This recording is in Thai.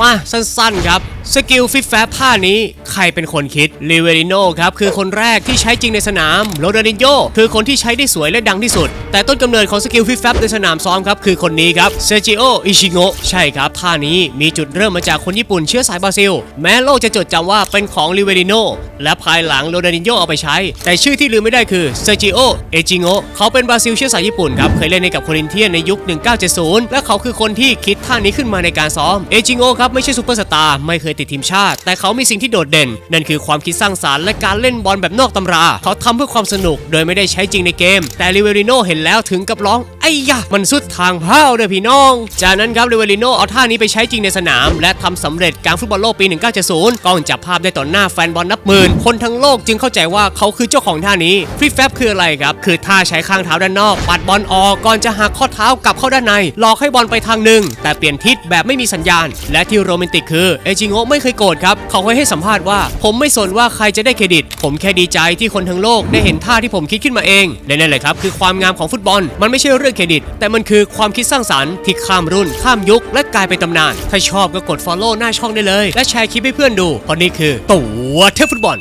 มาสั้นๆครับสกิลฟิตแฟบท่านี้ใครเป็นคนคิดลิเวริโนครับคือคนแรกที่ใช้จริงในสนามโรนัลดินโยคือคนที่ใช้ได้สวยและดังที่สุด แต่ต้นกำเนิดของสกิลฟิตแฟบในสนามซ้อมครับคือคนนี้ครับเซจิโออิชิโงะใช่ครับท่านี้มีจุดเริ่มมาจากคนญี่ปุ่นเชื้อสายบราซิล แม้โลกจะจดจำว่าเป็นของลิเวริโนและภายหลังโรนัลดินโยเอาไปใช้ แต่ชื่อที่ลืมไม่ได้คือเซจิโอเอจิโงะเขาเป็นบราซิลเชื้อสายญี่ปุ่นครับเคยเล่นให้กับโครินเทียนในยุค 1970 และเขาคือคนที่คิดท่านี้ขึ้นมาในการซ้อมเอจิโงครับไม่ใช่ซูเปอร์สตาร์ไม่เคยติดทีมชาติ แต่เขามีสิ่งที่โดดเด่น นั่นคือความคิดสร้างสารรค์และการเล่นบอลแบบนอกตำรา เขาทำเพื่อความสนุกโดยไม่ได้ใช้จริงในเกม แต่ลิเวริโนเห็นแล้วถึงกับร้อง ยะมันสุดทางเพ้าเลยพี่น้อง จากนั้นครับลิเวริโนเอาท่านี้ไปใช้จริงในสนาม และทำสำเร็จการฟุตบอลโลกปี 1970กล้องจับภาพได้ต่อหน้าแฟนบอลนับหมื่น คนทั้งโลกจึงเข้าใจว่าเขาคือเจ้าของท่านี้ฟรีแฟบคืออะไรครับ คือท่าใช้ข้างเท้าด้านนอก ปัดบอลออกก่อนจะหักข้อเท้ากลับเข้าด้านในหลอกให้บอลไปทางหนึ่ง แต่เปลี่ยนทิศแบบไม่มีสัญญาณ และที่โรแมนติกคือเอจิโงะไม่เคยโกรธครับเขาเคยให้สัมภาษณ์ว่า ผมไม่สนว่าใครจะได้เครดิต ผมแค่ดีใจที่คนทั้งโลกได้เห็นท่าที่ผมคิดขึ้นมาเองและนั่นแหละครับคือความงามของฟุตบอลมันไม่ใช่เรื่องเครดิต แต่มันคือความคิดสร้างสรรค์ที่ข้ามรุ่น ข้ามยุค และกลายเป็นตำนาน ถ้าชอบก็กด follow หน้าช่องได้เลย และแชร์คลิปให้เพื่อนดูเพราะนี่คือ ตัวเทพฟุตบอล